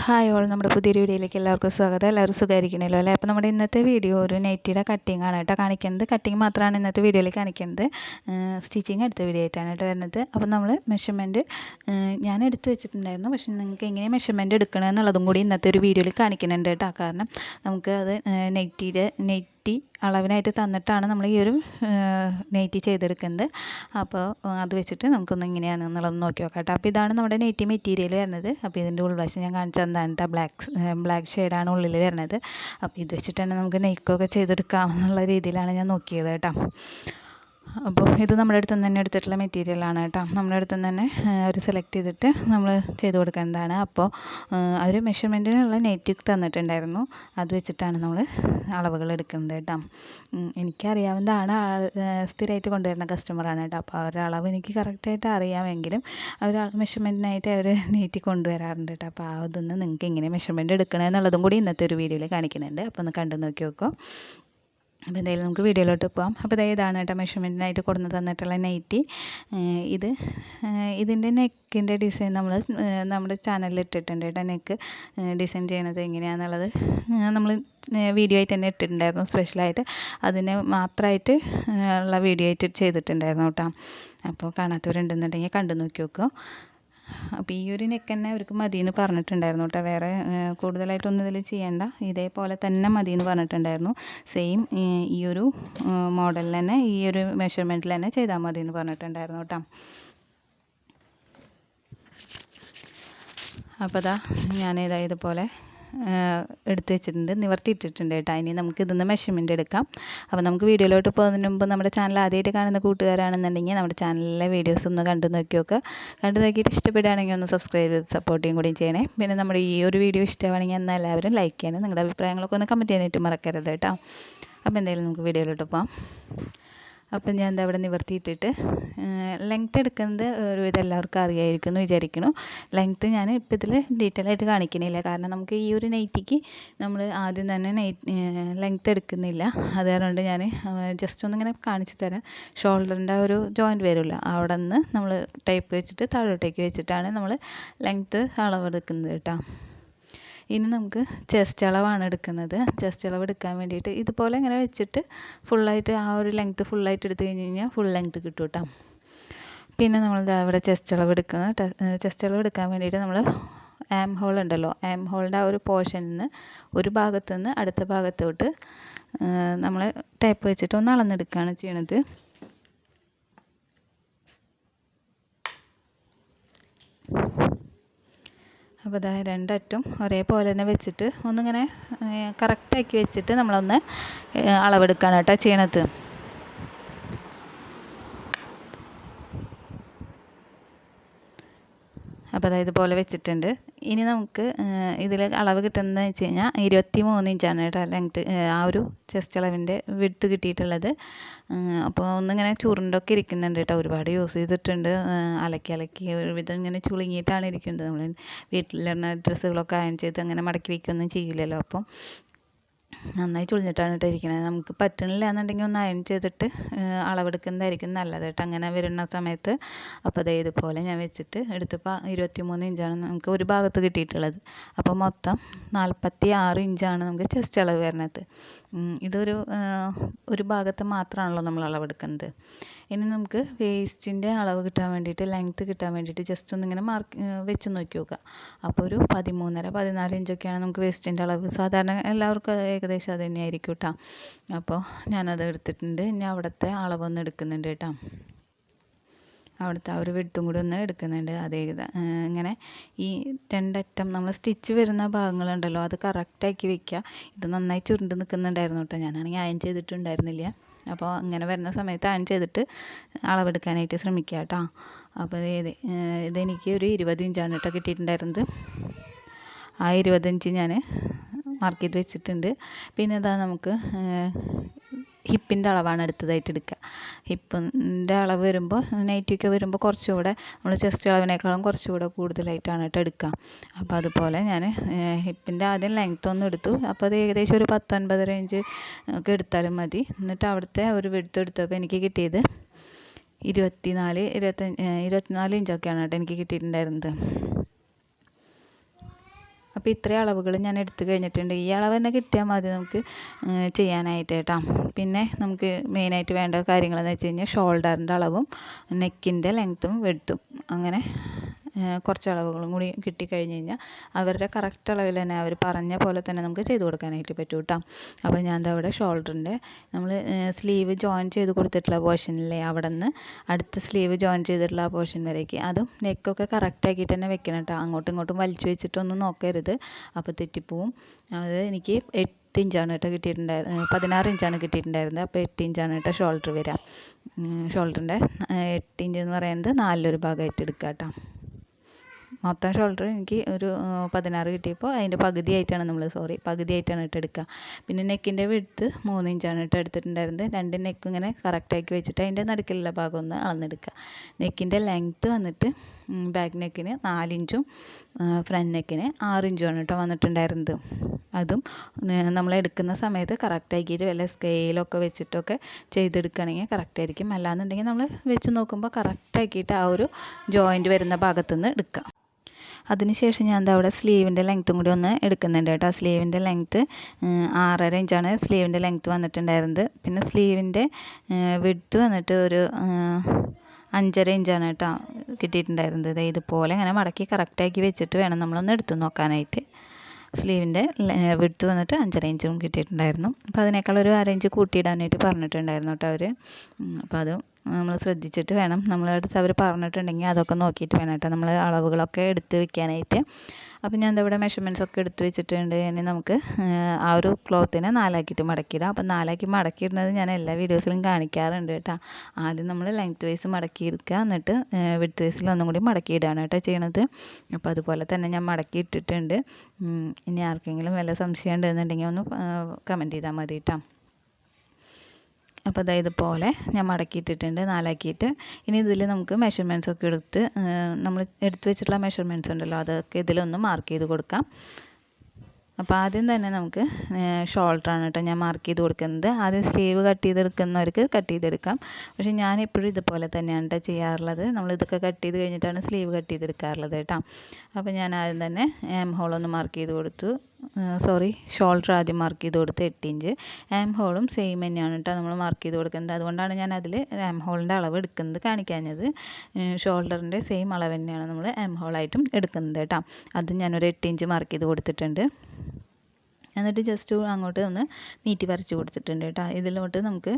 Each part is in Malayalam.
ഹായ് ഓൾ നമ്മുടെ പുതിയൊരു വീഡിയോയിലേക്ക് എല്ലാവർക്കും സ്വാഗതം. എല്ലാവരും സുഖമായിരിക്കണമല്ലോ അല്ലേ? അപ്പോൾ നമ്മുടെ ഇന്നത്തെ വീഡിയോ ഒരു നെറ്റിയുടെ കട്ടിംഗ് ആണ് കേട്ടോ കാണിക്കുന്നത്. കട്ടിങ് മാത്രമാണ് ഇന്നത്തെ വീഡിയോയിൽ കാണിക്കുന്നത്. സ്റ്റിച്ചിങ് അടുത്ത വീഡിയോ ആയിട്ടാണ് കേട്ടോ വരുന്നത്. അപ്പോൾ നമ്മൾ മെഷർമെന്റ് ഞാൻ എടുത്ത് വെച്ചിട്ടുണ്ടായിരുന്നു. പക്ഷേ നിങ്ങൾക്ക് എങ്ങനെ മെഷർമെന്റ് എടുക്കണമെന്നുള്ളതും കൂടി ഇന്നത്തെ ഒരു വീഡിയോയിൽ കാണിക്കുന്നുണ്ട് കേട്ടോ. കാരണം നമുക്ക് അത് നെറ്റിയുടെ നെറ്റി അളവിനായിട്ട് തന്നിട്ടാണ് നമ്മൾ ഈ ഒരു നെയ്റ്റ് ചെയ്തെടുക്കുന്നത്. അപ്പോൾ അത് വെച്ചിട്ട് നമുക്കൊന്ന് ഇങ്ങനെയാണ് എന്നുള്ളത് നോക്കി നോക്കാം കേട്ടോ. അപ്പോൾ ഇതാണ് നമ്മുടെ നെയ്റ്റി മെറ്റീരിയൽ വരുന്നത്. അപ്പോൾ ഇതിന്റെ ഉൾവശം ഞാൻ കാണിച്ചു എന്താണ് ബ്ലാക്ക് ബ്ലാക്ക് ഷെയ്ഡാണ് ഉള്ളിൽ വരുന്നത്. അപ്പോൾ ഇത് വെച്ചിട്ട് തന്നെ നമുക്ക് നെയ്ക്കൊക്കെ ചെയ്തെടുക്കാം എന്നുള്ള രീതിയിലാണ് ഞാൻ നോക്കിയത് കേട്ടോ. അപ്പോൾ ഇത് നമ്മുടെ അടുത്ത് നിന്ന് തന്നെ എടുത്തിട്ടുള്ള മെറ്റീരിയലാണ് കേട്ടോ. നമ്മുടെ അടുത്ത് നിന്ന് തന്നെ അവർ സെലക്ട് ചെയ്തിട്ട് നമ്മൾ ചെയ്ത് കൊടുക്കേണ്ടതാണ്. അപ്പോൾ അവർ മെഷർമെന്റിനുള്ള നെറ്റിക് തന്നിട്ടുണ്ടായിരുന്നു. അത് വെച്ചിട്ടാണ് നമ്മൾ അളവുകൾ എടുക്കുന്നത് കേട്ടോ. എനിക്കറിയാവുന്നതാണ് സ്ഥിരമായിട്ട് കൊണ്ടുവരുന്ന കസ്റ്റമറാണ് കേട്ടോ. അപ്പോൾ അവരുടെ അളവ് എനിക്ക് കറക്റ്റായിട്ട് അറിയാമെങ്കിലും അവർ മെഷർമെന്റിനായിട്ട് അവർ നീറ്റി കൊണ്ടുവരാറുണ്ട് കേട്ടോ. അപ്പോൾ അതൊന്ന് നിങ്ങൾക്ക് എങ്ങനെ മെഷർമെന്റ് എടുക്കണമെന്നുള്ളതും കൂടി ഇന്നത്തെ ഒരു വീഡിയോയിൽ കാണിക്കുന്നുണ്ട്. അപ്പോൾ ഒന്ന് കണ്ടു നോക്കി നോക്കൂ. അപ്പോൾ എന്തായാലും നമുക്ക് വീഡിയോയിലോട്ട് പോകാം അപ്പോൾ ഇതാ ഇതാണ് കേട്ടോ മെഷർമെന്റിനായിട്ട് കൊടുന്ന് തന്നിട്ടുള്ള നൈറ്റി ഇത് ഇതിന്റെ നെക്കിന്റെ ഡിസൈൻ നമ്മൾ നമ്മുടെ ചാനലിൽ ഇട്ടിട്ടുണ്ട് കേട്ടോ നെക്ക് ഡിസൈൻ ചെയ്യണത് എങ്ങനെയാണെന്നുള്ളത് നമ്മൾ വീഡിയോ ആയിട്ട് തന്നെ ഇട്ടിട്ടുണ്ടായിരുന്നു സ്പെഷ്യലായിട്ട് അതിന് മാത്രമായിട്ട് ഉള്ള വീഡിയോ ആയിട്ട് ചെയ്തിട്ടുണ്ടായിരുന്നു കേട്ടോ. അപ്പോൾ കാണാത്തവരുണ്ടെന്നുണ്ടെങ്കിൽ കണ്ടു നോക്കി നോക്കുക അപ്പോൾ ഈ ഒരു നെക്ക് തന്നെ അവർക്ക് മതി എന്ന് പറഞ്ഞിട്ടുണ്ടായിരുന്നു കേട്ടോ വേറെ കൂടുതലായിട്ടൊന്നും ഇതിൽ ചെയ്യേണ്ട. ഇതേപോലെ തന്നെ മതി എന്ന് പറഞ്ഞിട്ടുണ്ടായിരുന്നു സെയിം ഈ ഒരു മോഡലിൽ തന്നെ ഈ ഒരു മെഷർമെന്റിൽ തന്നെ ചെയ്താൽ മതി എന്ന് പറഞ്ഞിട്ടുണ്ടായിരുന്നു കേട്ടോ അപ്പോൾ അതാ ഞാനിതാ ഇതുപോലെ എടുത്ത് വെച്ചിട്ടുണ്ട്. നിവർത്തിയിട്ടിട്ടുണ്ട് കേട്ടോ. ഇനി നമുക്ക് ഇതൊന്ന് മെഷർമെന്റ് എടുക്കാം. അപ്പോൾ നമുക്ക് വീഡിയോയിലോട്ട് പോകുന്നതിന് മുമ്പ് നമ്മുടെ ചാനൽ ആദ്യമായിട്ട് കാണുന്ന കൂട്ടുകാരാണെന്നുണ്ടെങ്കിൽ നമ്മുടെ ചാനലിലെ വീഡിയോസ് ഒന്ന് കണ്ടു നോക്കി നോക്കുക കണ്ടു നോക്കിയിട്ട് ഇഷ്ടപ്പെടുകയാണെങ്കിൽ ഒന്ന് സബ്സ്ക്രൈബ് ചെയ്ത് സപ്പോർട്ടും കൂടിയും ചെയ്യണേ. പിന്നെ നമ്മുടെ ഈ ഒരു വീഡിയോ ഇഷ്ടമാണെങ്കിൽ എന്നാൽ എല്ലാവരും ലൈക്ക് ചെയ്യണം നിങ്ങളുടെ അഭിപ്രായങ്ങളൊക്കെ ഒന്ന് കമന്റ് ചെയ്യാനായിട്ട് മറക്കരുത് കേട്ടോ. അപ്പോൾ എന്തായാലും നമുക്ക് വീഡിയോയിലോട്ട് പോകാം അപ്പം ഞാൻ അവിടെ നിവർത്തിയിട്ടിട്ട് ലെങ്ത്ത് എടുക്കുന്നത് ഒരുവിധം എല്ലാവർക്കും അറിയായിരിക്കും എന്ന് വിചാരിക്കുന്നു. ലെങ്ത്ത് ഞാൻ ഇപ്പം ഇതിൽ ഡീറ്റെയിൽ ആയിട്ട് കാണിക്കണില്ല. കാരണം നമുക്ക് ഈ ഒരു നൈറ്റിക്ക് നമ്മൾ ആദ്യം തന്നെ നൈറ്റ് ലെങ്ത്ത് എടുക്കുന്നില്ല. അതുകൊണ്ട് ഞാൻ ജസ്റ്റ് ഒന്നിങ്ങനെ കാണിച്ചു തരാം. ഷോൾഡറിന്റെ ഒരു ജോയിന്റ് വരുമല്ലോ അവിടെ നിന്ന് നമ്മൾ ടൈപ്പ് വെച്ചിട്ട് താഴോട്ടേക്ക് വെച്ചിട്ടാണ് നമ്മൾ ലെങ്ത്ത് അളവെടുക്കുന്നത് കേട്ടോ. ഇനി നമുക്ക് ചെസ്റ്റ് അളവാണ് എടുക്കുന്നത്. ചെസ്റ്റ് അളവ് എടുക്കാൻ വേണ്ടിയിട്ട് ഇതുപോലെ ഇങ്ങനെ വെച്ചിട്ട് ഫുള്ളായിട്ട് ആ ഒരു ലെങ്ത്ത് ഫുള്ളായിട്ട് എടുത്തു കഴിഞ്ഞ് കഴിഞ്ഞാൽ ഫുൾ ലെങ്ത്ത് കിട്ടും കേട്ടോ പിന്നെ നമ്മൾ ഇവിടെ ചെസ്റ്റ് അളവ് എടുക്കുന്നത് ചെസ്റ്റ് അളവ് എടുക്കാൻ വേണ്ടിയിട്ട് നമ്മൾ ആം ഹോൾ ഉണ്ടല്ലോ. ആം ഹോളിന്റെ ആ ഒരു പോർഷനിൽ നിന്ന് ഒരു ഭാഗത്തു നിന്ന് അടുത്ത ഭാഗത്തോട്ട് നമ്മൾ ടേപ്പ് വെച്ചിട്ട് ഒന്ന് അളന്നെടുക്കുകയാണ് ചെയ്യണത്. അപ്പോൾ ഇതാ രണ്ടറ്റും ഒരേപോലെ തന്നെ വെച്ചിട്ട് ഒന്നിങ്ങനെ കറക്റ്റാക്കി വെച്ചിട്ട് നമ്മളൊന്ന് അളവെടുക്കുകയാണ് കേട്ടോ ചെയ്യണത്. അപ്പോൾ അതായത് ഇതുപോലെ വെച്ചിട്ടുണ്ട്. ഇനി നമുക്ക് ഇതിൽ അളവ് കിട്ടുന്നത് വെച്ച് കഴിഞ്ഞാൽ ഇരുപത്തി മൂന്ന് ഇഞ്ചാണ് കേട്ടോ ലെങ്ത്ത് ആ ഒരു ചെസ്റ്റ് അളവിന്റെ വിടുത്ത് കിട്ടിയിട്ടുള്ളത്. അപ്പോൾ ഒന്നിങ്ങനെ ചുരുണ്ടൊക്കെ ഇരിക്കുന്നുണ്ട് കേട്ടോ ഒരുപാട് യൂസ് ചെയ്തിട്ടുണ്ട്. അലക്കി അലക്കി ഒരുവിധം ഇങ്ങനെ ചുളുങ്ങിയിട്ടാണ് ഇരിക്കുന്നത്. നമ്മൾ വീട്ടിലിടുന്ന ഡ്രസ്സുകളൊക്കെ അയൺ ചെയ്ത് അങ്ങനെ മടക്കി വയ്ക്കുകയൊന്നും ചെയ്യില്ലല്ലോ അപ്പം നന്നായി ചുളിഞ്ഞിട്ടാണ് കേട്ടോ നമുക്ക് പറ്റണില്ല എന്നുണ്ടെങ്കിൽ ഒന്ന് അയൺ ചെയ്തിട്ട് അളവെടുക്കുന്നതായിരിക്കും നല്ലത് കേട്ടോ. അങ്ങനെ വരുന്ന സമയത്ത്. അപ്പോൾ അതേ ഇതുപോലെ ഞാൻ വെച്ചിട്ട് എടുത്തപ്പോൾ ഇരുപത്തി മൂന്ന് ഇഞ്ചാണ് നമുക്ക് ഒരു ഭാഗത്ത് കിട്ടിയിട്ടുള്ളത്. അപ്പോൾ മൊത്തം നാൽപ്പത്തി ആറ് ഇഞ്ചാണ് നമുക്ക് ചെസ്റ്റ് അളവ് വരുന്നത് ഇതൊരു ഒരു ഭാഗത്ത് മാത്രമാണല്ലോ നമ്മൾ അളവെടുക്കുന്നത്. ഇനി നമുക്ക് വേസ്റ്റിന്റെ അളവ് കിട്ടാൻ വേണ്ടിയിട്ട് ലെങ്ത്ത് കിട്ടാൻ വേണ്ടിയിട്ട് ജസ്റ്റ് ഒന്നിങ്ങനെ മാർക്ക് വെച്ച് നോക്കി നോക്കുക. അപ്പോൾ ഒരു പതിമൂന്നര പതിനാല് ഇഞ്ചൊക്കെയാണ് നമുക്ക് വേസ്റ്റിന്റെ അളവ്. സാധാരണ എല്ലാവർക്കും ഏകദേശം അത് തന്നെയായിരിക്കും കേട്ടോ അപ്പോൾ ഞാനത് എടുത്തിട്ടുണ്ട്. ഇനി അവിടുത്തെ അളവൊന്ന് എടുക്കുന്നുണ്ട് കേട്ടോ അവിടുത്തെ ആ ഒരു വിടുത്തും കൂടി ഒന്ന് എടുക്കുന്നുണ്ട്. അതേ ഇങ്ങനെ ഈ രണ്ടറ്റം നമ്മൾ സ്റ്റിച്ച് വരുന്ന ഭാഗങ്ങളുണ്ടല്ലോ അത് കറക്റ്റാക്കി വെക്കുക. ഇത് നന്നായി ചുരുണ്ട് നിൽക്കുന്നുണ്ടായിരുന്നു കേട്ടോ ഞാനാണെങ്കിൽ അയൺ ചെയ്തിട്ടുണ്ടായിരുന്നില്ല. അപ്പോൾ ഇങ്ങനെ വരുന്ന സമയത്ത് അയൺ ചെയ്തിട്ട് അളവെടുക്കാനായിട്ട് ശ്രമിക്കുക കേട്ടോ. അപ്പോൾ ഇത് ഇതെനിക്ക് ഒരു ഇരുപത് ഇഞ്ചാണ് കേട്ടോ കിട്ടിയിട്ടുണ്ടായിരുന്നത്. ആ ഇരുപത്തഞ്ച് ഞാൻ മാർക്ക് ചെയ്ത് വെച്ചിട്ടുണ്ട്. പിന്നെ ഇതാ നമുക്ക് ഹിപ്പിന്റെ അളവാണ് അടുത്തതായിട്ട് എടുക്കുക. ഹിപ്പിന്റെ അളവ് വരുമ്പോൾ നൈറ്റിയൊക്കെ വരുമ്പോൾ കുറച്ചുകൂടെ നമ്മൾ ചെസ്റ്റ് അളവിനേക്കാളും കുറച്ചുകൂടെ കൂടുതലായിട്ടാണ് കേട്ടോ എടുക്കുക. അപ്പോൾ അതുപോലെ ഞാൻ ഹിപ്പിന്റെ ആദ്യം ലെങ്ത്ത് ഒന്ന് എടുത്തു. അപ്പോൾ അത് ഏകദേശം ഒരു പത്തൊൻപതര ഇഞ്ച് ഒക്കെ എടുത്താലും മതി. എന്നിട്ട് അവിടുത്തെ ഒരു വെടുത്ത് എടുത്തപ്പോൾ എനിക്ക് കിട്ടിയത് ഇരുപത്തിനാല് ഇരുപത്തഞ്ച് ഇരുപത്തിനാല് ഇഞ്ചൊക്കെയാണ് കേട്ടോ എനിക്ക് കിട്ടിയിട്ടുണ്ടായിരുന്നത്. അപ്പോൾ ഇത്രയും അളവുകൾ ഞാൻ എടുത്തു കഴിഞ്ഞിട്ടുണ്ട്. ഈ അളവ് തന്നെ കിട്ടിയാൽ മതി നമുക്ക് ചെയ്യാനായിട്ട് കേട്ടോ. പിന്നെ നമുക്ക് മെയിനായിട്ട് വേണ്ട കാര്യങ്ങളെന്ന് വെച്ച് കഴിഞ്ഞാൽ ഷോൾഡറിന്റെ അളവും നെക്കിന്റെ ലെങ്ത്തും വെട്ടും അങ്ങനെ കുറച്ച് അളവുകളും കൂടി കിട്ടിക്കഴിഞ്ഞ് കഴിഞ്ഞാൽ അവരുടെ കറക്റ്റ് അളവിൽ തന്നെ അവർ പറഞ്ഞ പോലെ തന്നെ നമുക്ക് ചെയ്ത് കൊടുക്കാനായിട്ട് പറ്റും കേട്ടോ അപ്പോൾ ഞാൻ എന്താ അവിടെ ഷോൾഡറിന്റെ നമ്മൾ സ്ലീവ് ജോയിൻ ചെയ്ത് കൊടുത്തിട്ടുള്ള പോർഷനിലെ അവിടെ നിന്ന് അടുത്ത സ്ലീവ് ജോയിൻ ചെയ്തിട്ടുള്ള ആ പോർഷൻ വരേക്ക്. അതും നെക്കൊക്കെ കറക്റ്റ് ആക്കിയിട്ട് തന്നെ വെക്കണം കേട്ടോ അങ്ങോട്ടും ഇങ്ങോട്ടും വലിച്ചു വെച്ചിട്ടൊന്നും നോക്കരുത്. അപ്പോൾ തെറ്റിപ്പോവും. അത് എനിക്ക് എട്ട് ഇഞ്ചാണ് കേട്ടോ കിട്ടിയിട്ടുണ്ടായിരുന്നത് പതിനാറ് ഇഞ്ചാണ് കിട്ടിയിട്ടുണ്ടായിരുന്നത്. അപ്പോൾ എട്ട് ഇഞ്ചാണ് കേട്ടോ ഷോൾഡർ വരിക ഷോൾഡറിന്റെ എട്ട് ഇഞ്ച് എന്ന് പറയുന്നത് നാലിലൊരു ഭാഗമായിട്ട് എടുക്കുക കേട്ടോ മൊത്തം ഷോൾഡർ എനിക്ക് ഒരു പതിനാറ് കിട്ടിയപ്പോൾ അതിന്റെ പകുതിയായിട്ടാണ് നമ്മൾ സോറി പകുതിയായിട്ടാണ് ഇട്ട് എടുക്കുക പിന്നെ നെക്കിന്റെ വിടുത്ത് മൂന്ന് ഇഞ്ചാണ് ഇട്ട് എടുത്തിട്ടുണ്ടായിരുന്നത്. രണ്ട് നെക്ക് ഇങ്ങനെ കറക്റ്റാക്കി വെച്ചിട്ട് അതിന്റെ നടുക്കിലുള്ള ഭാഗം ഒന്ന് അളന്നെടുക്കുക നെക്കിന്റെ ലെങ്ത്ത് വന്നിട്ട് ബാക്ക് നെക്കിന് നാലിഞ്ചും ഫ്രണ്ട് നെക്കിന് ആറിഞ്ചുമാണ് കേട്ടോ വന്നിട്ടുണ്ടായിരുന്നത്. അതും നമ്മൾ എടുക്കുന്ന സമയത്ത് കറക്റ്റാക്കിയിട്ട് വല്ല സ്കെയിലൊക്കെ വെച്ചിട്ടൊക്കെ ചെയ്തെടുക്കുകയാണെങ്കിൽ കറക്റ്റായിരിക്കും അല്ലാന്നുണ്ടെങ്കിൽ നമ്മൾ വെച്ച് നോക്കുമ്പോൾ കറക്റ്റാക്കിയിട്ട് ആ ഒരു ജോയിന്റ് വരുന്ന ഭാഗത്തുനിന്ന് എടുക്കുക അതിനുശേഷം ഞാൻ എന്താ അവിടെ സ്ലീവിന്റെ ലെങ്ത്തും കൂടി ഒന്ന് എടുക്കുന്നുണ്ട് കേട്ടോ. സ്ലീവിന്റെ ലെങ്ത്ത് ആറര ഇഞ്ചാണ് സ്ലീവിന്റെ ലെങ്ത്ത് വന്നിട്ടുണ്ടായിരുന്നത്. പിന്നെ സ്ലീവിന്റെ വിഡ്ത്ത് വന്നിട്ട് ഒരു അഞ്ചര ഇഞ്ചാണ് കേട്ടോ കിട്ടിയിട്ടുണ്ടായിരുന്നത്. ഇതുപോലെ ഇങ്ങനെ മടക്കി കറക്റ്റാക്കി വെച്ചിട്ട് വേണം നമ്മളൊന്ന് എടുത്തു നോക്കാനായിട്ട്. സ്ലീവിന്റെ വിടുത്ത് വന്നിട്ട് അഞ്ചര ഇഞ്ചും കിട്ടിയിട്ടുണ്ടായിരുന്നു. അപ്പോൾ അതിനേക്കാൾ ഒരു അര ഇഞ്ച് കൂട്ടിയിടാനായിട്ട് പറഞ്ഞിട്ടുണ്ടായിരുന്നു കേട്ടോ അവർ അപ്പോൾ അത് നമ്മൾ ശ്രദ്ധിച്ചിട്ട് വേണം. നമ്മളടുത്ത് അവർ പറഞ്ഞിട്ടുണ്ടെങ്കിൽ അതൊക്കെ നോക്കിയിട്ട് വേണം കേട്ടോ. നമ്മൾ അളവുകളൊക്കെ എടുത്ത് വെക്കാനായിട്ട്. അപ്പം ഞാൻ ഇവിടെ മെഷർമെന്റ്സ് ഒക്കെ എടുത്ത് വെച്ചിട്ടുണ്ട്. ഇനി നമുക്ക് ആ ഒരു ക്ലോത്തിനെ നാലാക്കിയിട്ട് മടക്കിയിടാം. അപ്പം നാലാക്കി മടക്കിയിടുന്നത് ഞാൻ എല്ലാ വീഡിയോസിലും കാണിക്കാറുണ്ട് കേട്ടോ. ആദ്യം നമ്മൾ ലെങ്ത് വൈസ് മടക്കിയെടുക്കുക. എന്നിട്ട് വിഡ്ത്ത് വൈസിൽ ഒന്നും കൂടി മടക്കിയിടുകയാണ് കേട്ടോ ചെയ്യണത്. അപ്പോൾ അതുപോലെ തന്നെ ഞാൻ മടക്കി ഇട്ടിട്ടുണ്ട്. ഇനി ആർക്കെങ്കിലും വല്ല സംശയം ഉണ്ടെന്നുണ്ടെങ്കിൽ ഒന്ന് കമന്റ് ചെയ്താൽ മതി കേട്ടോ. അപ്പോൾ ഇതാ ഇതുപോലെ ഞാൻ മടക്കിയിട്ടിട്ടുണ്ട് നാലാക്കിയിട്ട്. ഇനി ഇതിൽ നമുക്ക് മെഷർമെന്റ്സ് ഒക്കെ എടുത്ത് നമ്മൾ എടുത്തു വെച്ചിട്ടുള്ള മെഷർമെന്റ്സ് ഉണ്ടല്ലോ അതൊക്കെ ഇതിലൊന്ന് മാർക്ക് ചെയ്ത് കൊടുക്കാം. അപ്പോൾ ആദ്യം തന്നെ നമുക്ക് ഷോൾഡറാണ് കേട്ടോ ഞാൻ മാർക്ക് ചെയ്ത് കൊടുക്കുന്നത്. ആദ്യം സ്ലീവ് കട്ട് ചെയ്തെടുക്കുന്നവർക്ക് കട്ട് ചെയ്തെടുക്കാം. പക്ഷേ ഞാൻ എപ്പോഴും ഇതുപോലെ തന്നെയാണ് കേട്ടോ ചെയ്യാറുള്ളത്. നമ്മൾ ഇതൊക്കെ കട്ട് ചെയ്ത് കഴിഞ്ഞിട്ടാണ് സ്ലീവ് കട്ട് ചെയ്തെടുക്കാറുള്ളത് കേട്ടോ അപ്പോൾ ഞാൻ ആദ്യം തന്നെ എം ഹോളൊന്ന് മാർക്ക് ചെയ്ത് കൊടുത്തു. സോറി ഷോൾഡർ ആദ്യം മാർക്ക് ചെയ്ത് കൊടുത്ത് എട്ട് ഇഞ്ച് ആം ഹോളും സെയിം തന്നെയാണ് കേട്ടോ നമ്മൾ മാർക്ക് ചെയ്ത് കൊടുക്കുന്നത്. അതുകൊണ്ടാണ് ഞാൻ അതിൽ ആം ഹോളിന്റെ അളവ് എടുക്കുന്നത് കാണിക്കാഞ്ഞത്. ഷോൾഡറിന്റെ സെയിം അളവ് തന്നെയാണ് നമ്മൾ ആം ഹോളായിട്ടും എടുക്കുന്നത് കേട്ടോ അതും ഞാനൊരു എട്ട് ഇഞ്ച് മാർക്ക് ചെയ്ത് കൊടുത്തിട്ടുണ്ട്. എന്നിട്ട് ജസ്റ്റ് അങ്ങോട്ട് ഒന്ന് നീട്ടി വരച്ച് കൊടുത്തിട്ടുണ്ട് കേട്ടോ ഇതിലോട്ട് നമുക്ക്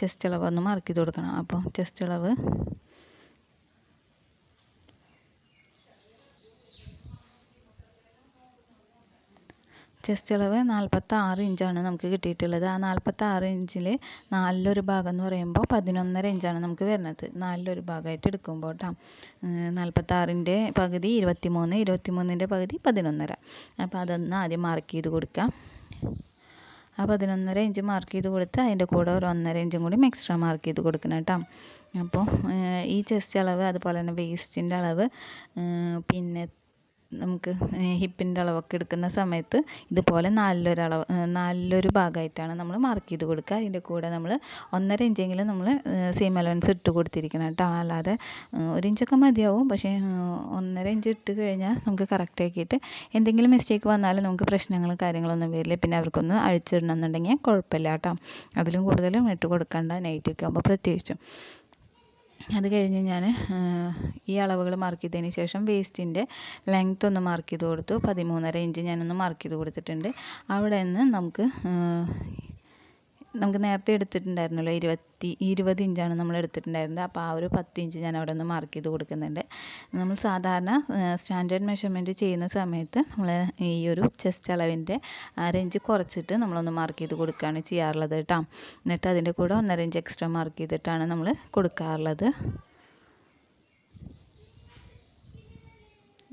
ചെസ്റ്റ് അളവ് ഒന്ന് മാർക്ക് ചെയ്ത് കൊടുക്കണം. അപ്പോൾ ചെസ്റ്റ് അളവ് ചെസ്റ്റ് അളവ് നാൽപ്പത്തി ആറ് ഇഞ്ചാണ് നമുക്ക് കിട്ടിയിട്ടുള്ളത്. ആ നാൽപ്പത്തി ആറ് ഇഞ്ചിൽ നാലിലൊരു ഭാഗം എന്ന് പറയുമ്പോൾ പതിനൊന്നര ഇഞ്ചാണ് നമുക്ക് വരുന്നത്. നാലിലൊരു ഭാഗമായിട്ട് എടുക്കുമ്പോൾ കേട്ടോ നാൽപ്പത്തി ആറിന്റെ പകുതി ഇരുപത്തി മൂന്ന് ഇരുപത്തി മൂന്നിന്റെ പകുതി പതിനൊന്നര. അപ്പോൾ അതൊന്ന് ആദ്യം മാർക്ക് ചെയ്ത് കൊടുക്കാം. ആ പതിനൊന്നര ഇഞ്ച് മാർക്ക് ചെയ്ത് കൊടുത്ത് അതിന്റെ കൂടെ ഒരു ഒന്നര ഇഞ്ചും കൂടി എക്സ്ട്രാ മാർക്ക് ചെയ്ത് കൊടുക്കണം കേട്ടോ അപ്പോൾ ഈ ചെസ്റ്റ് അളവ് അതുപോലെ തന്നെ വേസ്റ്റിന്റെ അളവ് പിന്നെ നമുക്ക് ഹിപ്പിന്റെ അളവൊക്കെ എടുക്കുന്ന സമയത്ത് ഇതുപോലെ നാലിലൊരളവ് നാലിലൊരു ഭാഗമായിട്ടാണ് നമ്മൾ മാർക്ക് ചെയ്ത് കൊടുക്കുക. അതിന്റെ കൂടെ നമ്മൾ ഒന്നര ഇഞ്ചെങ്കിലും നമ്മൾ സീം അലവൻസ് ഇട്ട് കൊടുത്തിരിക്കണം കേട്ടോ. അല്ലാതെ ഒരു ഇഞ്ചൊക്കെ മതിയാവും. പക്ഷേ ഒന്നര ഇഞ്ച് ഇട്ട് കഴിഞ്ഞാൽ നമുക്ക് കറക്റ്റ് ആക്കിയിട്ട് എന്തെങ്കിലും മിസ്റ്റേക്ക് വന്നാലും നമുക്ക് പ്രശ്നങ്ങളും കാര്യങ്ങളൊന്നും വരില്ല. പിന്നെ അവർക്കൊന്ന് അഴിച്ചിടണമെന്നുണ്ടെങ്കിൽ കുഴപ്പമില്ല കേട്ടോ. അതിലും കൂടുതലും ഇട്ട് കൊടുക്കേണ്ട. നൈറ്റൊക്കെ ആകുമ്പോൾ പ്രത്യേകിച്ചും. അത് കഴിഞ്ഞ് ഞാൻ ഈ അളവുകൾ മാർക്ക് ചെയ്തതിന് ശേഷം വേസ്റ്റിന്റെ ലെങ്ത് ഒന്ന് മാർക്ക് ചെയ്ത് കൊടുത്തു. പതിമൂന്നര ഇഞ്ച് ഞാനൊന്ന് മാർക്ക് ചെയ്ത് കൊടുത്തിട്ടുണ്ട്. അവിടെ നിന്ന് നമുക്ക് നമുക്ക് നേരത്തെ എടുത്തിട്ടുണ്ടായിരുന്നല്ലോ ഇരുപത്തി ഇരുപത് ഇഞ്ചാണ് നമ്മൾ എടുത്തിട്ടുണ്ടായിരുന്നത്. അപ്പോൾ ആ ഒരു പത്ത് ഇഞ്ച് ഞാൻ അവിടെ നിന്ന് മാർക്ക് ചെയ്ത് കൊടുക്കുന്നുണ്ട്. നമ്മൾ സാധാരണ സ്റ്റാൻഡേർഡ് മെഷർമെന്റ് ചെയ്യുന്ന സമയത്ത് നമ്മൾ ഈ ഒരു ചെസ്റ്റ് അളവിന്റെ അര ഇഞ്ച് കുറച്ചിട്ട് നമ്മളൊന്ന് മാർക്ക് ചെയ്ത് കൊടുക്കുകയാണ് ചെയ്യാറുള്ളത് കേട്ടോ എന്നിട്ട് അതിന്റെ കൂടെ ഒന്നര ഇഞ്ച് എക്സ്ട്രാ മാർക്ക് ചെയ്തിട്ടാണ് നമ്മൾ കൊടുക്കാറുള്ളത്.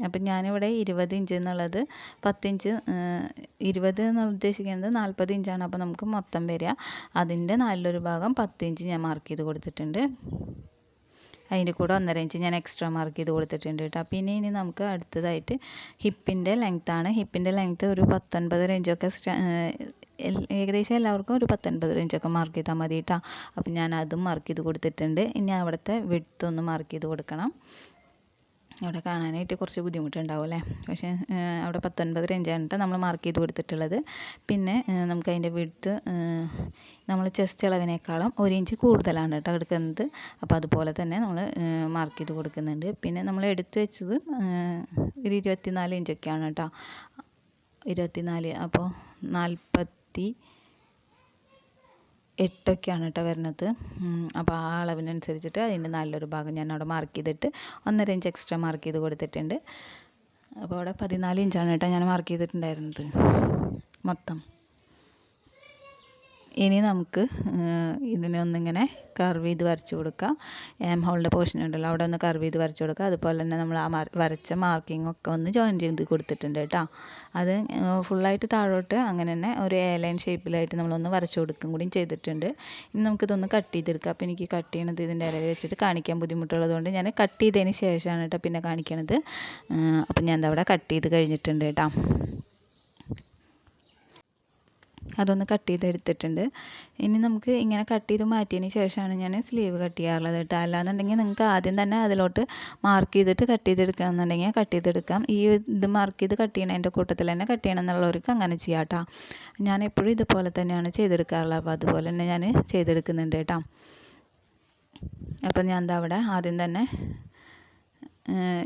അപ്പം ഞാനിവിടെ ഇരുപത് ഇഞ്ച് എന്നുള്ളത് പത്തിഞ്ച് ഇരുപത് എന്ന് ഉദ്ദേശിക്കുന്നത് നാൽപ്പത് ഇഞ്ചാണ്. അപ്പോൾ നമുക്ക് മൊത്തം വരിക. അതിന്റെ നാലിലൊരു ഭാഗം പത്ത് ഇഞ്ച് ഞാൻ മാർക്ക് ചെയ്ത് കൊടുത്തിട്ടുണ്ട്. അതിന്റെ കൂടെ ഒന്നര ഇഞ്ച് ഞാൻ എക്സ്ട്രാ മാർക്ക് ചെയ്ത് കൊടുത്തിട്ടുണ്ട് കേട്ടോ. പിന്നെ ഇനി നമുക്ക് അടുത്തതായിട്ട് ഹിപ്പിന്റെ ലെങ്ത്താണ് ഹിപ്പിന്റെ ലെങ്ത്ത് ഒരു പത്തൊൻപത് ഇഞ്ചൊക്കെ ഏകദേശം എല്ലാവർക്കും ഒരു പത്തൊൻപത് ഇഞ്ചൊക്കെ മാർക്ക് ചെയ്താൽ മതി കേട്ടോ. അപ്പം ഞാൻ അതും മാർക്ക് ചെയ്ത് കൊടുത്തിട്ടുണ്ട്. ഇനി അവിടുത്തെ വിഡ്ത്ത് ഒന്ന് മാർക്ക് ചെയ്ത് കൊടുക്കണം. അവിടെ കാണാനായിട്ട് കുറച്ച് ബുദ്ധിമുട്ടുണ്ടാവും അല്ലേ പക്ഷേ അവിടെ പത്തൊൻപത് കേട്ടോ നമ്മൾ മാർക്ക് ചെയ്ത് കൊടുത്തിട്ടുള്ളത്. പിന്നെ നമുക്ക് അതിന്റെ വിടുത്ത് നമ്മൾ ചെസ്റ്റ് അളവിനേക്കാളും ഒരു ഇഞ്ച് കൂടുതലാണ് കേട്ടോ എടുക്കുന്നത്. അപ്പോൾ അതുപോലെ തന്നെ നമ്മൾ മാർക്ക് ചെയ്ത് കൊടുക്കുന്നുണ്ട്. പിന്നെ നമ്മൾ എടുത്തു വെച്ചത് ഒരു ഇരുപത്തിനാല് ഇഞ്ചൊക്കെയാണ് കേട്ടോ ഇരുപത്തിനാല് അപ്പോൾ നാൽപ്പത്തി എട്ടൊക്കെയാണ് കേട്ടോ വരുന്നത്. അപ്പോൾ ആ അളവിനനുസരിച്ചിട്ട് അതിന്റെ നല്ലൊരു ഭാഗം ഞാൻ അവിടെ മാർക്ക് ചെയ്തിട്ട് ഒന്നര ഇഞ്ച് എക്സ്ട്രാ മാർക്ക് ചെയ്ത് കൊടുത്തിട്ടുണ്ട്. അപ്പോൾ അവിടെ പതിനാല് ഇഞ്ചാണ് കേട്ടോ ഞാൻ മാർക്ക് ചെയ്തിട്ടുണ്ടായിരുന്നത്. മൊത്തം. ഇനി നമുക്ക് ഇതിനെ ഒന്നിങ്ങനെ കർവ് ചെയ്ത് വരച്ച് കൊടുക്കാം. എം ഹോളിന്റെ പോർഷൻ ഉണ്ടല്ലോ അവിടെ ഒന്ന് കർവ് ചെയ്ത് വരച്ച് കൊടുക്കുക അതുപോലെ തന്നെ നമ്മൾ ആ വരച്ച മാർക്കിംഗ് ഒക്കെ ഒന്ന് ജോയിൻ ചെയ്ത് കൊടുത്തിട്ടുണ്ട് കേട്ടോ. അത് ഫുള്ളായിട്ട് താഴോട്ട് അങ്ങനെ തന്നെ ഒരു എ ലൈൻ ഷേപ്പിലായിട്ട് നമ്മളൊന്ന് വരച്ച് കൊടുക്കും കൂടി ചെയ്തിട്ടുണ്ട്. ഇനി നമുക്കിതൊന്ന് കട്ട് ചെയ്തെടുക്കാം. അപ്പോൾ എനിക്ക് കട്ട് ചെയ്യണത് ഇതിന്റെ ഇടയിൽ വെച്ചിട്ട് കാണിക്കാൻ ബുദ്ധിമുട്ടുള്ളതുകൊണ്ട് ഞാൻ കട്ട് ചെയ്തതിന് ശേഷമാണ് കേട്ടോ പിന്നെ കാണിക്കണത്. അപ്പം ഞാൻ അവിടെ കട്ട് ചെയ്ത് കഴിഞ്ഞിട്ടുണ്ട് കേട്ടോ. അതൊന്ന് കട്ട് ചെയ്തെടുത്തിട്ടുണ്ട്. ഇനി നമുക്ക് ഇങ്ങനെ കട്ട് ചെയ്ത് മാറ്റിയതിന് ശേഷമാണ് ഞാൻ സ്ലീവ് കട്ട് ചെയ്യാറുള്ളത് കേട്ടോ. അല്ലാന്നുണ്ടെങ്കിൽ നിങ്ങൾക്ക് ആദ്യം തന്നെ അതിലോട്ട് മാർക്ക് ചെയ്തിട്ട് കട്ട് ചെയ്തെടുക്കുകയെന്നുണ്ടെങ്കിൽ കട്ട് ചെയ്തെടുക്കാം. ഈ ഇത് മാർക്ക് ചെയ്ത് കട്ട് ചെയ്യണതിന്റെ കൂട്ടത്തിൽ തന്നെ കട്ട് ചെയ്യണം എന്നുള്ളവർക്ക് അങ്ങനെ ചെയ്യാം കേട്ടോ. ഞാൻ എപ്പോഴും ഇതുപോലെ തന്നെയാണ് ചെയ്തെടുക്കാറുള്ളത്. അപ്പോൾ അതുപോലെ തന്നെ ഞാൻ ചെയ്തെടുക്കുന്നുണ്ട് കേട്ടോ. അപ്പം ഞാൻ അവിടെ ആദ്യം തന്നെ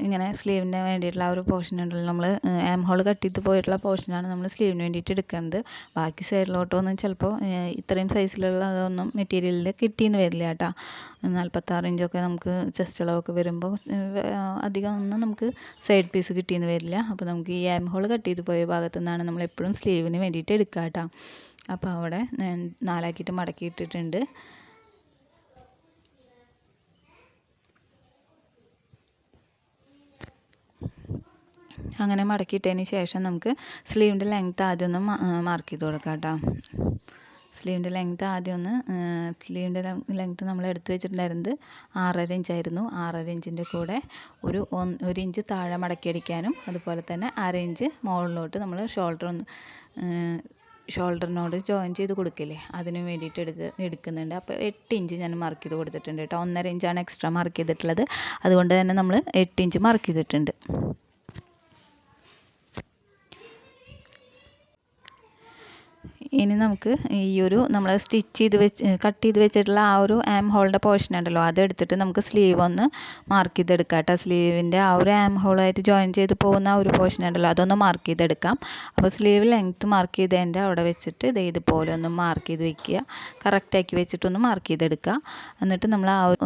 ഇങ്ങനെ സ്ലീവിന് വേണ്ടിയിട്ടുള്ള ആ ഒരു പോർഷൻ ഉണ്ടല്ലോ. നമ്മൾ എം ഹോൾ കട്ട് ചെയ്ത് പോയിട്ടുള്ള പോർഷനാണ് നമ്മൾ സ്ലീവിന് വേണ്ടിയിട്ട് എടുക്കുന്നത്. ബാക്കി സൈഡിലോട്ടൊന്നും ചിലപ്പോൾ ഇത്രയും സൈസിലുള്ള അതൊന്നും മെറ്റീരിയലിൽ കിട്ടിയെന്ന് വരില്ല കേട്ടോ. നാൽപ്പത്താറ് ഇഞ്ചൊക്കെ നമുക്ക് ചെസ്റ്റ് അളവൊക്കെ വരുമ്പോൾ അധികം ഒന്നും നമുക്ക് സൈഡ് പീസ് കിട്ടിയെന്ന് വരില്ല. അപ്പോൾ നമുക്ക് ഈ എം ഹോൾ കട്ട് ചെയ്ത് പോയ ഭാഗത്തു നിന്നാണ് നമ്മൾ എപ്പോഴും സ്ലീവിന് വേണ്ടിയിട്ട് എടുക്കുക കേട്ടോ. അപ്പോൾ അവിടെ നാലാക്കിയിട്ട് മടക്കി ഇട്ടിട്ടുണ്ട് അങ്ങനെ മടക്കിയിട്ടതിന് ശേഷം നമുക്ക് സ്ലീവിന്റെ ലെങ്ത്ത് ആദ്യം ഒന്ന് മാർക്ക് ചെയ്ത് കൊടുക്കാം കേട്ടോ. സ്ലീവിന്റെ ലെങ്ത്ത് ആദ്യം ഒന്ന് സ്ലീവിന്റെ ലെങ്ത്ത് നമ്മൾ എടുത്തു വെച്ചിട്ടുണ്ടായിരുന്നത് ആറര ഇഞ്ചായിരുന്നു ആറര ഇഞ്ചിന്റെ കൂടെ ഒരു ഒരു ഇഞ്ച് താഴെ മടക്കി അടിക്കാനും അതുപോലെ തന്നെ അര ഇഞ്ച് മുകളിലോട്ട് നമ്മൾ ഷോൾഡർ ഒന്ന് ഷോൾഡറിനോട് ജോയിൻ ചെയ്ത് കൊടുക്കില്ലേ? അതിന് വേണ്ടിയിട്ട് എടുത്ത് എടുക്കുന്നുണ്ട്. അപ്പോൾ എട്ട് ഇഞ്ച് ഞാൻ മാർക്ക് ചെയ്ത് കൊടുത്തിട്ടുണ്ട് കേട്ടോ. ഒന്നര ഇഞ്ചാണ് എക്സ്ട്രാ മാർക്ക് ചെയ്തിട്ടുള്ളത്. അതുകൊണ്ട് തന്നെ നമ്മൾ എട്ട് ഇഞ്ച് മാർക്ക് ചെയ്തിട്ടുണ്ട്. ഇനി നമുക്ക് ഈ ഒരു നമ്മൾ സ്റ്റിച്ച് ചെയ്ത് വെച്ച് കട്ട് ചെയ്ത് വെച്ചിട്ടുള്ള ആ ഒരു ആം ഹോളിന്റെ പോർഷൻ ഉണ്ടല്ലോ അതെടുത്തിട്ട് നമുക്ക് സ്ലീവ് ഒന്ന് മാർക്ക് ചെയ്തെടുക്കാം കേട്ടോ. സ്ലീവിന്റെ ആ ഒരു ആം ഹോളായിട്ട് ജോയിൻ ചെയ്ത് പോകുന്ന ആ ഒരു പോർഷൻ ഉണ്ടല്ലോ അതൊന്ന് മാർക്ക് ചെയ്തെടുക്കാം. അപ്പോൾ സ്ലീവ് ലെങ്ത്ത് മാർക്ക് ചെയ്തതിന്റെ അവിടെ വെച്ചിട്ട് ഇത് ഇതുപോലെ ഒന്ന് മാർക്ക് ചെയ്ത് വെക്കുക. കറക്റ്റാക്കി വെച്ചിട്ടൊന്ന് മാർക്ക് ചെയ്തെടുക്കുക. എന്നിട്ട് നമ്മൾ ആ ഒരു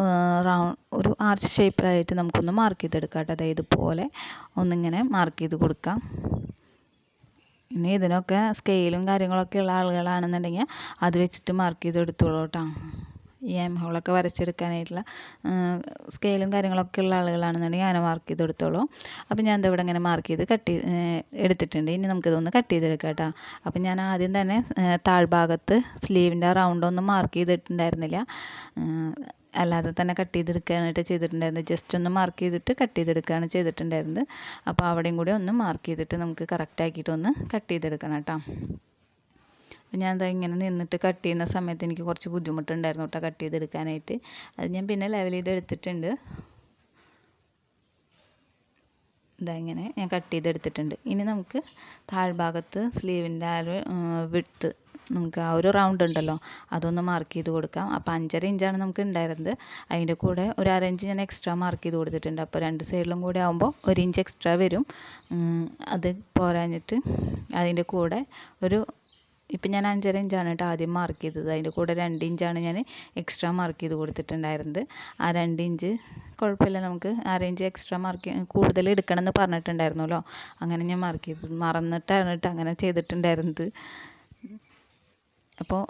റൗണ്ട് ഒരു ആർച്ച് ഷേപ്പിലായിട്ട് നമുക്കൊന്ന് മാർക്ക് ചെയ്തെടുക്കാം കേട്ടോ. അതായത് ഇതുപോലെ ഒന്നിങ്ങനെ മാർക്ക് ചെയ്ത് കൊടുക്കാം. ഇനി ഇതിനൊക്കെ സ്കെയിലും കാര്യങ്ങളൊക്കെ ഉള്ള ആളുകളാണെന്നുണ്ടെങ്കിൽ അത് വെച്ചിട്ട് മാർക്ക് ചെയ്ത് എടുത്തോളൂ കേട്ടോ ഈ എം ഹോളൊക്കെ വരച്ചെടുക്കാനായിട്ടുള്ള സ്കെയിലും കാര്യങ്ങളൊക്കെ ഉള്ള ആളുകളാണെന്നുണ്ടെങ്കിൽ അങ്ങനെ മാർക്ക് ചെയ്ത് എടുത്തോളൂ അപ്പോൾ ഞാൻ ഇവിടെ ഇങ്ങനെ മാർക്ക് ചെയ്ത് കട്ട് എടുത്തിട്ടുണ്ട്. ഇനി നമുക്കിതൊന്ന് കട്ട് ചെയ്തെടുക്കാം കേട്ടോ അപ്പോൾ ഞാൻ ആദ്യം തന്നെ താഴ്ഭാഗത്ത് സ്ലീവിന്റെ റൗണ്ടൊന്നും മാർക്ക് ചെയ്തിട്ടുണ്ടായിരുന്നില്ല. അല്ലാതെ തന്നെ കട്ട് ചെയ്തെടുക്കാനായിട്ട് ചെയ്തിട്ടുണ്ടായിരുന്നത് ജസ്റ്റ് ഒന്ന് മാർക്ക് ചെയ്തിട്ട് കട്ട് ചെയ്തെടുക്കുകയാണ് ചെയ്തിട്ടുണ്ടായിരുന്നത്. അപ്പോൾ അവിടെയും കൂടി ഒന്ന് മാർക്ക് ചെയ്തിട്ട് നമുക്ക് കറക്റ്റാക്കിയിട്ട് ഒന്ന് കട്ട് ചെയ്തെടുക്കണം കേട്ടോ. അപ്പോൾ ഞാൻ എന്താ ഇങ്ങനെ നിന്നിട്ട് കട്ട് ചെയ്യുന്ന സമയത്ത് എനിക്ക് കുറച്ച് ബുദ്ധിമുട്ടുണ്ടായിരുന്നു കേട്ടോ കട്ട് ചെയ്തെടുക്കാനായിട്ട്. അത് ഞാൻ പിന്നെ ലെവൽ ചെയ്ത് എടുത്തിട്ടുണ്ട്. ഇതാ ഇങ്ങനെ ഞാൻ കട്ട് ചെയ്തെടുത്തിട്ടുണ്ട്. ഇനി നമുക്ക് താഴ്ഭാഗത്ത് സ്ലീവിന്റെ ആ ഒരു വിട്ത്ത് നമുക്ക് ആ ഒരു റൗണ്ട് ഉണ്ടല്ലോ അതൊന്ന് മാർക്ക് ചെയ്ത് കൊടുക്കാം. അപ്പോൾ അഞ്ചര ഇഞ്ചാണ് നമുക്ക് ഉണ്ടായിരുന്നത് അതിന്റെ കൂടെ ഒരു അര ഇഞ്ച് ഞാൻ എക്സ്ട്രാ മാർക്ക് ചെയ്ത് കൊടുത്തിട്ടുണ്ട്. അപ്പോൾ രണ്ട് സൈഡിലും കൂടെ ആകുമ്പോൾ ഒരു ഇഞ്ച് എക്സ്ട്രാ വരും. അത് പോരാഞ്ഞിട്ട് അതിന്റെ കൂടെ ഒരു ഇപ്പം ഞാൻ അഞ്ചര ഇഞ്ചാണ് കേട്ടോ ആദ്യം മാർക്ക് ചെയ്തത്. അതിന്റെ കൂടെ രണ്ട് ഇഞ്ചാണ് ഞാൻ എക്സ്ട്രാ മാർക്ക് ചെയ്ത് കൊടുത്തിട്ടുണ്ടായിരുന്നത്. ആ രണ്ട് ഇഞ്ച് കുഴപ്പമില്ല നമുക്ക് അര ഇഞ്ച് എക്സ്ട്രാ മാർക്ക് കൂടുതൽ എടുക്കണം എന്ന് പറഞ്ഞിട്ടുണ്ടായിരുന്നല്ലോ. അങ്ങനെ ഞാൻ മാർക്ക് ചെയ്തു മറന്നിട്ടാണ് കേട്ടോ അങ്ങനെ ചെയ്തിട്ടുണ്ടായിരുന്നത്. അപ്പോൾ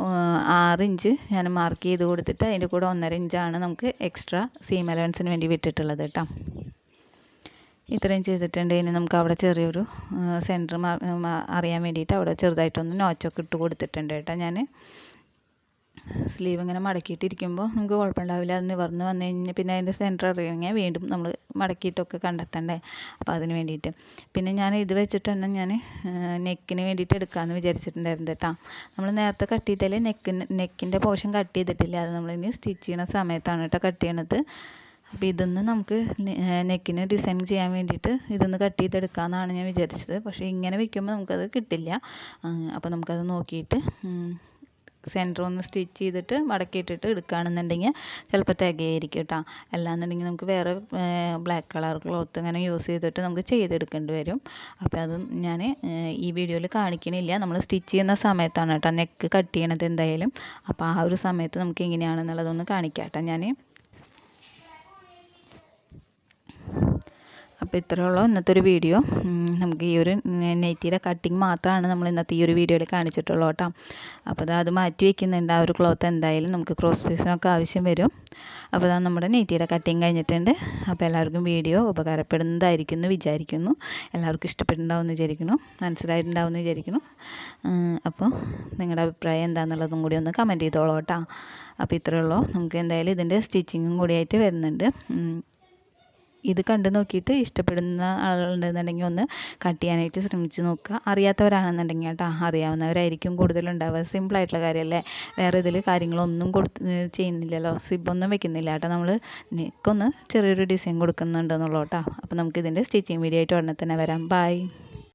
ആറ് ഇഞ്ച് ഞാൻ മാർക്ക് ചെയ്ത് കൊടുത്തിട്ട് അതിന്റെ കൂടെ ഒന്നര ഇഞ്ചാണ് നമുക്ക് എക്സ്ട്രാ സീം അലവൻസിന് വേണ്ടി വിട്ടിട്ടുള്ളത് കേട്ടോ. ഇത്രയും ചെയ്തിട്ടുണ്ട് ഇനി നമുക്ക് അവിടെ ചെറിയൊരു സെന്റർ അറിയാൻ വേണ്ടിയിട്ട് അവിടെ ചെറുതായിട്ടൊന്ന് നോച്ചൊക്കെ ഇട്ട് കൊടുത്തിട്ടുണ്ട് കേട്ടോ ഞാൻ സ്ലീവ് ഇങ്ങനെ മടക്കിയിട്ടിരിക്കുമ്പോൾ നമുക്ക് കുഴപ്പമുണ്ടാവില്ല അത് നിവർന്ന് വന്നു കഴിഞ്ഞാൽ പിന്നെ അതിന്റെ സെന്റർ അറിയണമെങ്കിൽ വീണ്ടും നമ്മൾ മടക്കിയിട്ടൊക്കെ കണ്ടെത്തണ്ടേ? അപ്പോൾ അതിന് വേണ്ടിയിട്ട്. പിന്നെ ഞാൻ ഇത് വെച്ചിട്ട് തന്നെ ഞാൻ നെക്കിന് വേണ്ടിയിട്ട് എടുക്കാമെന്ന് വിചാരിച്ചിട്ടുണ്ടായിരുന്നു കേട്ടോ. നമ്മൾ നേരത്തെ കട്ട് ചെയ്താലേ നെക്കിന് നെക്കിന്റെ പോർഷൻ കട്ട് ചെയ്തിട്ടില്ല? അത് നമ്മളിനി സ്റ്റിച്ച് ചെയ്യുന്ന സമയത്താണ് കേട്ടോ കട്ട് ചെയ്യണത്. അപ്പോൾ ഇതൊന്ന് നമുക്ക് നെക്കിന് ഡിസൈൻ ചെയ്യാൻ വേണ്ടിയിട്ട് ഇതൊന്ന് കട്ട് ചെയ്തെടുക്കാമെന്നാണ് ഞാൻ വിചാരിച്ചത്. പക്ഷേ ഇങ്ങനെ വയ്ക്കുമ്പോൾ നമുക്കത് കിട്ടില്ല. അപ്പോൾ നമുക്കത് നോക്കിയിട്ട് സെന്റർ ഒന്ന് സ്റ്റിച്ച് ചെയ്തിട്ട് മടക്കിയിട്ടിട്ട് എടുക്കുകയാണെന്നുണ്ടെങ്കിൽ ചിലപ്പോൾ തികയായിരിക്കും കേട്ടോ അല്ലാന്നുണ്ടെങ്കിൽ നമുക്ക് വേറെ ബ്ലാക്ക് കളർ ക്ലോത്ത് ഇങ്ങനെ യൂസ് ചെയ്തിട്ട് നമുക്ക് ചെയ്തെടുക്കേണ്ടി വരും. അപ്പോൾ അത് ഞാൻ ഈ വീഡിയോയിൽ കാണിക്കണില്ല. നമ്മൾ സ്റ്റിച്ച് ചെയ്യുന്ന സമയത്താണ് കേട്ടോ നെക്ക് കട്ട് ചെയ്യണത് എന്തായാലും. അപ്പോൾ ആ ഒരു സമയത്ത് നമുക്ക് എങ്ങനെയാണെന്നുള്ളതൊന്ന് കാണിക്കാം കേട്ടോ ഞാൻ അപ്പോൾ ഇത്രയേ ഉള്ളൂ ഇന്നത്തെ ഒരു വീഡിയോ നമുക്ക് ഈ ഒരു നെറ്റിയുടെ കട്ടിങ് മാത്രമാണ് നമ്മൾ ഇന്നത്തെ ഈ ഒരു വീഡിയോയിൽ കാണിച്ചിട്ടുള്ളൂ കേട്ടോ. അപ്പോൾ അത് അത് മാറ്റി വയ്ക്കുന്നുണ്ട് ആ ഒരു ക്ലോത്ത് എന്തായാലും നമുക്ക് ക്രോസ് പീസിനൊക്കെ ആവശ്യം വരും. അപ്പോൾ അതാണ് നമ്മുടെ നെറ്റിയുടെ കട്ടിങ് കഴിഞ്ഞിട്ടുണ്ട്. അപ്പോൾ എല്ലാവർക്കും വീഡിയോ ഉപകാരപ്പെടുന്നതായിരിക്കും എന്ന് വിചാരിക്കുന്നു. എല്ലാവർക്കും ഇഷ്ടപ്പെട്ടുണ്ടാവും എന്ന് വിചാരിക്കുന്നു. മനസ്സിലായിട്ടുണ്ടാവും എന്ന് വിചാരിക്കുന്നു. അപ്പോൾ നിങ്ങളുടെ അഭിപ്രായം എന്താണെന്നുള്ളതും കൂടി ഒന്ന് കമന്റ് ചെയ്തോളൂ കേട്ടോ. അപ്പോൾ ഇത്രയേ ഉള്ളൂ നമുക്ക് എന്തായാലും ഇതിന്റെ സ്റ്റിച്ചിങ്ങും കൂടിയായിട്ട് വരുന്നുണ്ട്. ഇത് കണ്ടു നോക്കിയിട്ട് ഇഷ്ടപ്പെടുന്ന ആളുണ്ടെന്നുണ്ടെങ്കിൽ ഒന്ന് കട്ട് ചെയ്യാനായിട്ട് ശ്രമിച്ച് നോക്കുക. അറിയാത്തവരാണെന്നുണ്ടെങ്കിൽ കേട്ടോ അറിയാവുന്നവരായിരിക്കും കൂടുതലുണ്ടാവുക. സിമ്പിളായിട്ടുള്ള കാര്യമല്ലേ? വേറെ ഇതിൽ കാര്യങ്ങളൊന്നും കൊടുത്ത് ചെയ്യുന്നില്ലല്ലോ. സിബൊന്നും വെക്കുന്നില്ല കേട്ടോ നമ്മൾ നെക്കൊന്ന് ചെറിയൊരു ഡിസൈൻ കൊടുക്കുന്നുണ്ടെന്നുള്ളൂ കേട്ടോ. അപ്പോൾ നമുക്കിതിന്റെ സ്റ്റിച്ചിങ് വീഡിയോ ആയിട്ട് ഉടനെ തന്നെ വരാം. ബൈ